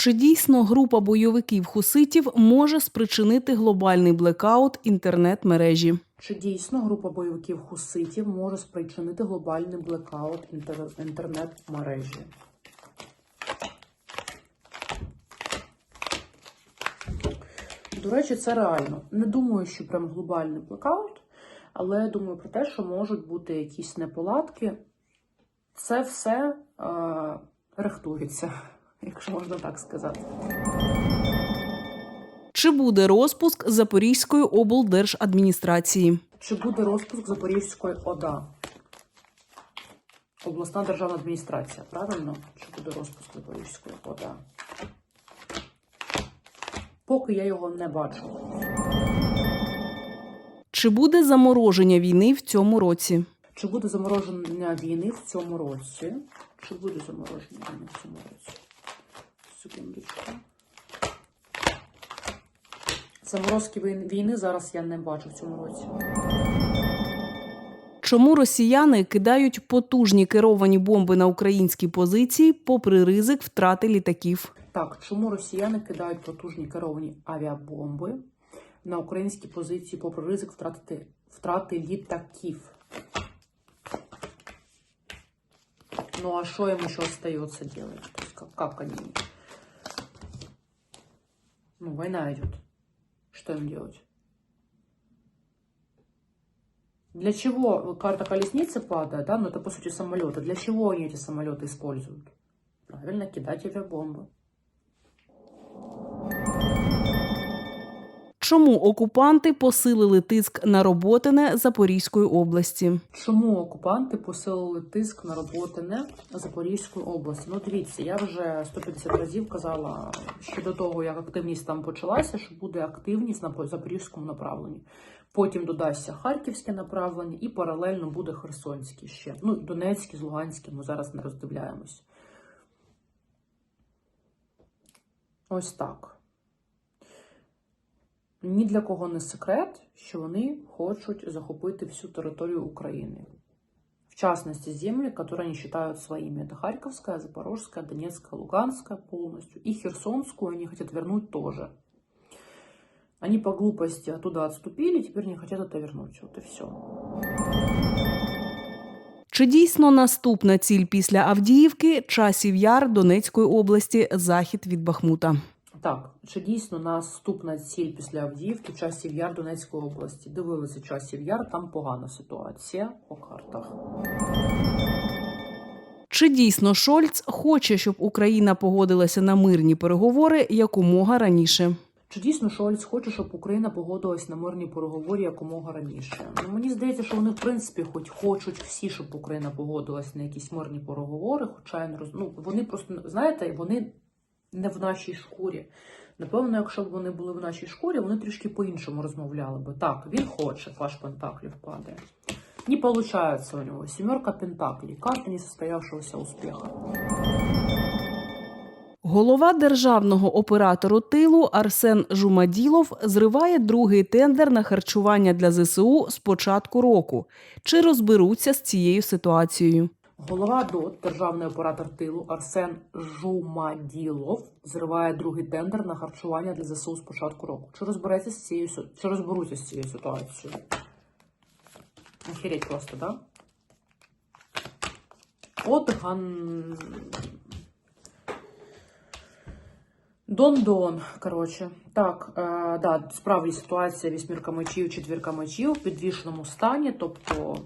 Чи дійсно група бойовиків хуситів може спричинити глобальний блекаут інтернет-мережі? Чи дійсно група бойовиків хуситів може спричинити глобальний блекаут інтернет-мережі? До речі, це реально. Не думаю, що прям глобальний блекаут, але думаю про те, що можуть бути якісь неполадки. Це все е, рихтується, якщо можна так сказати. Чи буде розпуск Запорізької облдержадміністрації? Чи буде розпуск Запорізької ОДА? Обласна державна адміністрація, правильно? Чи буде розпуск Запорізької ОДА? Поки я його не бачу. Чи буде замороження війни в цьому році? Чи буде замороження війни в цьому році? Чи буде замороження війни в цьому році? Секундочку. Заморозки війни- зараз я не бачу в цьому році. Чому росіяни кидають потужні керовані бомби на українські позиції, попри ризик втрати літаків? Так, чому росіяни кидають потужні керовані авіабомби на українські позиції попри ризик втратити втрати літаків? Ну а що їм ще есть как, как они? Ну, война идет. Что им делать? Для чего карта колесницы падает, да? Ну, это по сути самолеты. Для чего они эти самолеты используют? Правильно, кидать авиабомбы. Чому окупанти посилили тиск на роботине Запорізької області? Чому окупанти посилили тиск на роботине Запорізької області? Ну, дивіться, я вже 150 разів казала ще до того, як активність там почалася, що буде активність на запорізькому направленні. Потім додасться харківське направлення і паралельно буде Херсонське ще. Ну, Донецьке з Луганським ми зараз не роздивляємось. Ось так. Ні для кого не секрет, що вони хочуть захопити всю територію України. В частности, земли, которые они считают своими. Это Харьковская, Запорожская, Донецкая, Луганская полностью. И Херсонскую они хотят вернуть тоже. Они по глупости оттуда отступили, теперь не хотят это вернуть. Вот и все. Чи дійсно наступна ціль після Авдіївки часів яр Донецької області, захід від Бахмута? Так, чи дійсно наступна ціль після Авдіївки часів яр Донецької області? Дивилися часів яр, там погана ситуація по картах. Чи дійсно Шольц хоче, щоб Україна погодилася на мирні переговори якомога раніше? Чи дійсно Шольц хоче, щоб Україна погодилась на мирні переговори якомога раніше? Ну мені здається, що вони в принципі хоч хочуть всі, щоб Україна погодилась на якісь мирні переговори, хоча я не роз... ну, вони просто знаєте, вони не в нашій шкурі. Напевно, якщо б вони були в нашій шкурі, вони трішки по-іншому розмовляли би. Так, він хоче, фаш пентаклів падає. Не получается у него. Семерка пентаклей. Карта несостоявшегося успеха. Голова державного оператору тилу Арсен Жумаділов зриває другий тендер на харчування для ЗСУ з початку року. Чи розберуться з цією ситуацією? Голова ДОТ, державний оператор тилу Арсен Жумаділов зриває другий тендер на харчування для ЗСУ з початку року. Чи розбереться з цією чи розберуться з цією ситуацією? Охереть просто, да? От ган... Дон-дон, коротше. Так, е, да, справді ситуація вісьмірка мечів, четвірка мечів в підвішеному стані, тобто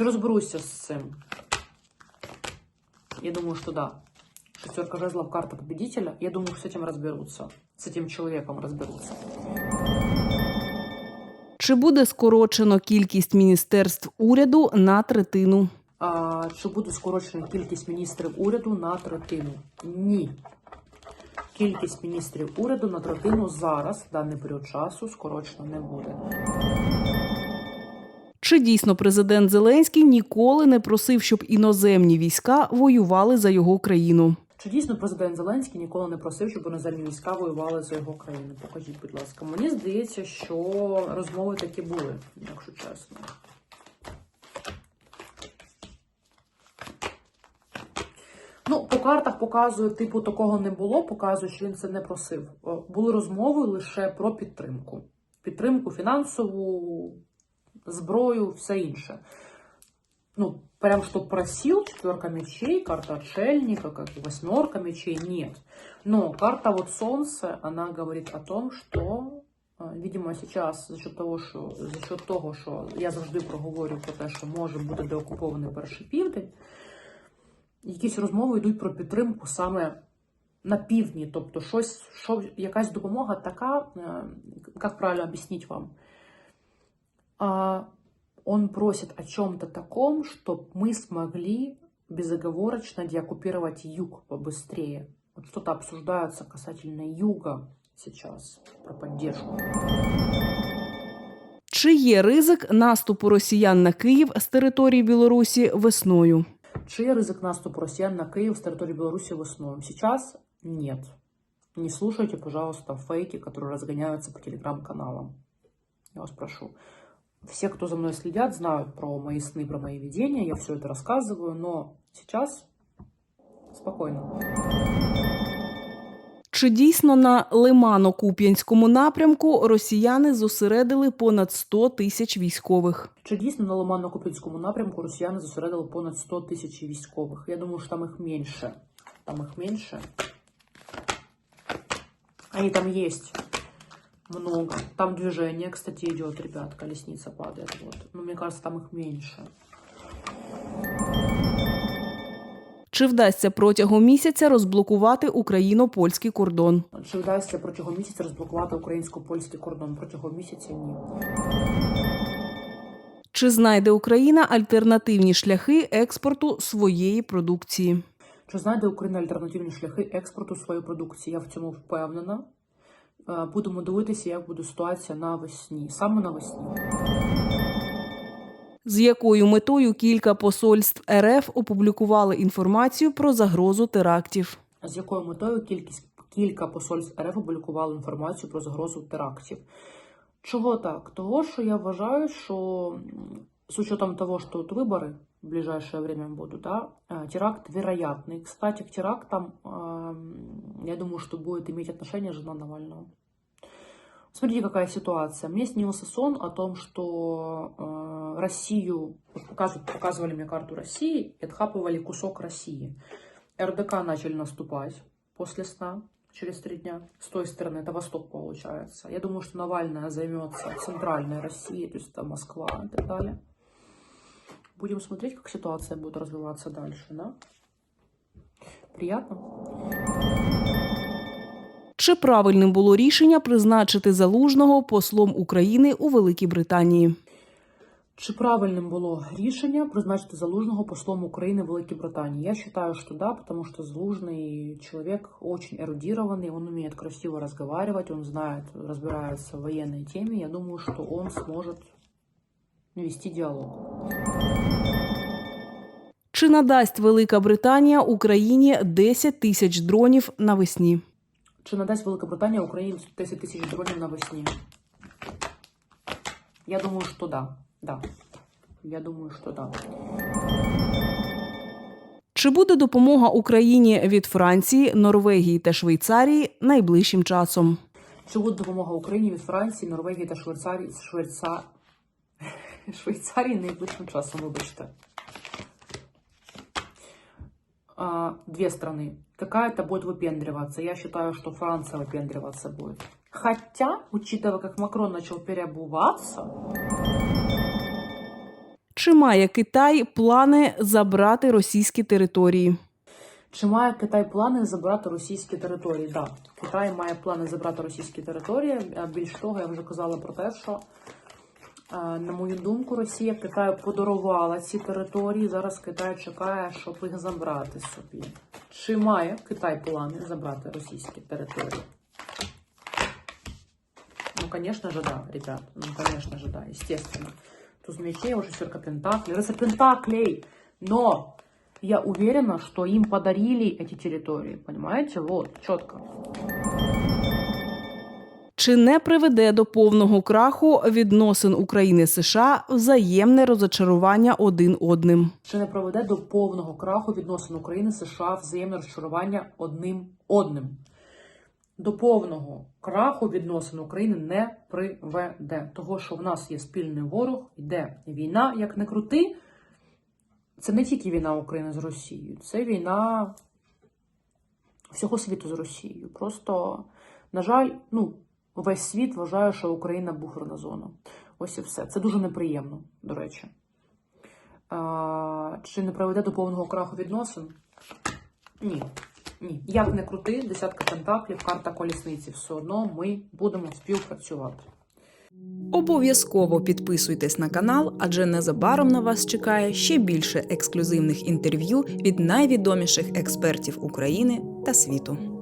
чи розберуся з цим? Я думаю, что да. Шестерка жезлов, карта победителя. Я думаю, что с этим разберутся. С этим человеком разберутся. Чи буде скорочено кількість міністерств уряду на третину? А, чи буде скорочена кількість міністрів уряду на третину? Ні. Кількість міністрів уряду на третину зараз, в даний період часу, скорочено не буде. Чи дійсно президент Зеленський ніколи не просив, щоб іноземні війська воювали за його країну? Чи дійсно президент Зеленський ніколи не просив, щоб іноземні війська воювали за його країну? Покажіть, будь ласка. Мені здається, що розмови такі були, якщо чесно. Ну, по картах показує, типу, такого не було, показує, що він це не просив. Були розмови лише про підтримку. Підтримку фінансову, зброю, все інше. Ну, прям что просил, четверка мечей, карта отшельника, как и восьмерка мечей, нет. Но карта вот солнце, она говорит о том, что, видимо, сейчас за счет того, що за счет того, що я завжди проговорю про те, що може бути деокупований перший південь, якісь розмови йдуть про підтримку саме на півдні, тобто щось, що, якась допомога така, е, як правильно об'яснити вам, он просит о чем-то таком, чтобы мы смогли безоговорочно деоккупировать юг побыстрее. Вот что-то обсуждается касательно юга сейчас, про поддержку. Чи є ризик наступу росіян на Київ з території Білорусі весною? Чи є ризик наступу россиян на Киев с территории Беларуси весной? Сейчас нет. Не слушайте, пожалуйста, фейки, которые разгоняются по телеграм-каналам. Я вас прошу. Все, кто за мной следят, знают про мои сны, про мои видения. Я все это рассказываю, но сейчас спокойно. Чи дійсно на Лимано-Куп'янському напрямку росіяни зосередили понад 100 тисяч військових? Чи дійсно на Лиманно-Купінському напрямку росіяни зосередили понад 100 тисяч військових? Я думаю, що там їх менше. Там їх менше. Они там есть много. Там движение, кстати, идет, ребят. Колесница падает. Вот. Но мне кажется, там их меньше. Чи вдасться протягом місяця розблокувати україно-польський кордон? Чи вдасться протягом місяця розблокувати українсько-польський кордон? Протягом місяця ні. Чи знайде Україна альтернативні шляхи експорту своєї продукції? Чи знайде Україна альтернативні шляхи експорту своєї продукції? Я в цьому впевнена. Е, Будемо дивитися, як буде ситуація навесні. Саме навесні. З якою метою кілька посольств РФ опублікували інформацію про загрозу терактів? з якою метою кількість кілька посольств РФ опублікували інформацію про загрозу терактів. Чого так? Того, що я вважаю, що с учетом того, что вот выборы в ближайшее время будут, да, э, теракт вероятный. Кстати, к терактам, эм, я думаю, что будет иметь отношение жена Навального. Смотрите, какая ситуация. Мне снился сон о том, что э, Россию, вот показывают, показывали мне карту России и отхапывали кусок России. РДК начали наступать после сна, через три дня. С той стороны, это восток получается. Я думаю, что Навальная займется центральной Россией, то есть это Москва и так далее. Будем смотреть, как ситуация будет развиваться дальше, да? Приятно? Чи правильним було рішення призначити залужного послом України у Великій Британії? Чи правильним було рішення призначити Залужного послом України в Великой Британии? Я считаю, что да, потому что Залужный человек очень эрудированный, он умеет красиво разговаривать, он знает, разбирается в военной теме. Я думаю, что он сможет вести диалог. Чи надасть Велика Британія Україні 10 тисяч дронів навесні? Чи надасть Велика Британія Україні 10 тисяч дронів навесні? Я думаю, що да. Да. Я думаю, що да. Чи буде допомога Україні від Франції, Норвегії та Швейцарії найближчим часом? Чи буде допомога Україні від Франції, Норвегії та Швейцарії, Швейцарії найближчим часом, вибачте А, две страны. Какая-то будет выпендриваться. Я считаю, что Франция выпендриваться будет. Хотя, учитывая, как Макрон начал переобуваться, Чи має Китай плани забрати російські території? Чи має Китай плани забрати російські території? Так, да. Китай має плани забрати російські території. А Більш того, я вже казала про те, що, е, на мою думку, Росія Китаю подарувала ці території. Зараз Китай чекає, щоб їх забрати собі. Чи має Китай плани забрати російські території? Ну, конечно же, да, ребят. Ну, конечно же, да, естественно. Туз мечей, уже сверка пентаклей. Рыцарь пентаклей! Но я уверена, что им подарили эти территории. Понимаете? Вот, четко. Чи не приведе до повного краху відносин України США взаємне розочарування один одним? Чи не приведе до повного краху відносин України США взаємне розчарування одним одним? До повного краху відносин України не приведе. Того, що в нас є спільний ворог, йде війна, як не крути. Це не тільки війна України з Росією, це війна всього світу з Росією. Просто, на жаль, ну, весь світ вважає, що Україна буферна зона. Ось і все. Це дуже неприємно, до речі. А, чи не приведе до повного краху відносин? Ні. Ні. Як не крути, десятка пентаклів, карта колісниці. Все одно ми будемо співпрацювати. Обов'язково підписуйтесь на канал, адже незабаром на вас чекає ще більше ексклюзивних інтерв'ю від найвідоміших експертів України та світу.